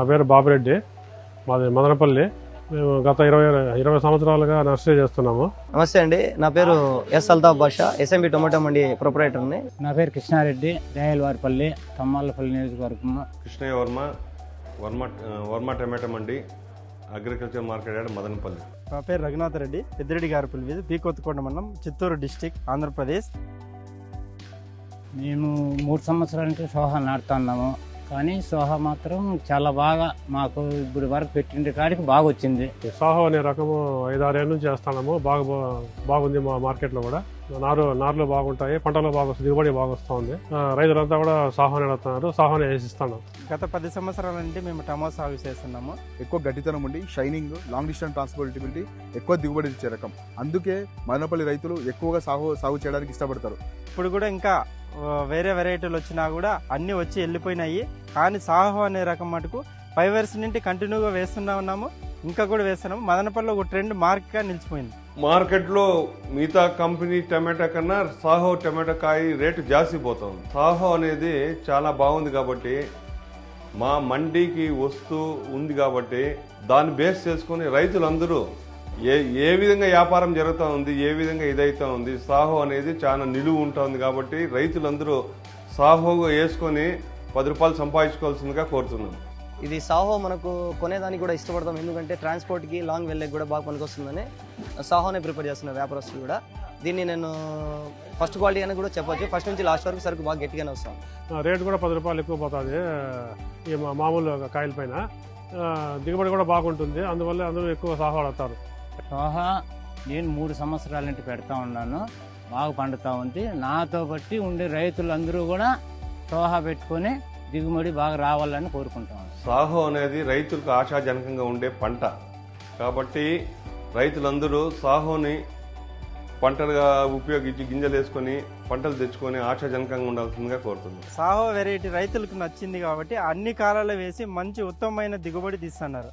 నా పేరు బాబురెడ్డి. మాది మదనపల్లి. మేము గత ఇరవై ఇరవై సంవత్సరాలుగా నర్సరీ చేస్తున్నాము. నమస్తే అండి. నా పేరు S Altaf Basha SMB tomato మండి ప్రొపరేటర్ని. నా పేరు కృష్ణారెడ్డి రాయలవారిపల్లి తమ్మల్లపల్లి నియోజకవర్గం. కృష్ణయ్య వర్మ వర్మ వర్మ టమాటో మండి అగ్రికల్చర్ మార్కెట్ యార్డ్ మదనపల్లి. నా పేరు రఘునాథ్ రెడ్డి పెద్దిరెడ్డి గారిపల్లి వీధి పీ కొత్తకోట మండలం చిత్తూరు డిస్టిక్ ఆంధ్రప్రదేశ్. మేము మూడు సంవత్సరాల నుంచి సోహా నాటుతున్నాము. కానీ సోహా మాత్రం చాలా బాగా మాకు ఇప్పుడు వరకు పెట్టిండే కాడికి బాగా వచ్చింది ఈ సాహో అనే రకము ఐదారేళ్ళ నుంచి చేస్తున్నాము. బాగా బాగుంది మా మార్కెట్లో కూడా. నారు నారులు బాగుంటాయి పంటలు బాగా వస్తుంది దిగుబడి బాగా వస్తుంది రైతులంతా కూడా సాహోని అడుగుతున్నారు. సాహోని వేసిస్తున్నాం. గత పది సంవత్సరాల నుండి మేము టమాటో సాగు చేస్తున్నాము. ఎక్కువ గట్టితనం ఉండి షైనింగ్ లాంగ్ డిస్టెన్స్ ట్రాన్స్పోర్టబిలిటీ ఎక్కువ దిగుబడి ఇచ్చే రకం. అందుకే మదనపల్లి రైతులు ఎక్కువగా సాగు సాగు చేయడానికి ఇష్టపడతారు. ఇప్పుడు కూడా ఇంకా వేరే వెరైటీలు వచ్చినా కూడా అన్ని వచ్చి వెళ్ళిపోయినాయి. కానీ సాహో అనే రకం మటుకు ఫైవ్ ఇయర్స్ నుండి కంటిన్యూగా వేస్తున్నా ఉన్నాము ఇంకా కూడా వేస్తున్నాము. మదనపల్లిలో ఒక ట్రెండ్ మార్క్గా నిలిచిపోయింది. మార్కెట్లో మిగతా కంపెనీ టమాటా కన్నా సాహో టమాటా కాయ రేటు జాస్తి పోతుంది. సాహో అనేది చాలా బాగుంది కాబట్టి మా మండీకి వస్తూ ఉంది కాబట్టి దాన్ని బేస్ చేసుకుని రైతులందరూ ఏ ఏ విధంగా వ్యాపారం జరుగుతూ ఉంది ఏ విధంగా ఇదైతా ఉంది సాహో అనేది చాలా నిలువు ఉంటుంది కాబట్టి రైతులందరూ సాహోగా వేసుకొని పది రూపాయలు సంపాదించుకోవాల్సిందిగా కోరుతున్నాం ఇది సాహో మనకు కొనేదానికి కూడా ఇష్టపడతాం. ఎందుకంటే ట్రాన్స్పోర్ట్కి లాంగ్ వెళ్ళేకి కూడా బాగా పనికొస్తుందని సాహోనే ప్రిపేర్ చేస్తున్న వ్యాపారస్తులు కూడా. దీన్ని నేను ఫస్ట్ క్వాలిటీ అని కూడా చెప్పొచ్చు. ఫస్ట్ నుంచి లాస్ట్ వరకు సరుకు బాగా గట్టిగానే వస్తాం. రేటు కూడా పది రూపాయలు ఎక్కువ పోతుంది. ఈ మా- మామూలు కాయల పైన. దిగుబడి కూడా బాగుంటుంది. అందువల్ల అందరూ ఎక్కువ సాహో అడుగుతారు సోహా నేను మూడు సంవత్సరాల నుంచి పెడతా ఉన్నాను. బాగా పండుతా ఉంది. నాతో బట్టి ఉండే రైతులందరూ కూడా సోహా పెట్టుకొని దిగుబడి బాగా రావాలని కోరుకుంటాం సాహో అనేది రైతులకు ఆశాజనకంగా ఉండే పంట. కాబట్టి రైతులందరూ సాహోని పంటలుగా ఉపయోగించి గింజలు వేసుకొని పంటలు తెచ్చుకొని ఆశాజనకంగా ఉండాల్సిందిగా కోరుతున్నాం. సాహో వెరైటీ రైతులకు నచ్చింది కాబట్టి అన్ని కాలాల్లో వేసి మంచి ఉత్తమమైన దిగుబడి తీస్తున్నారు.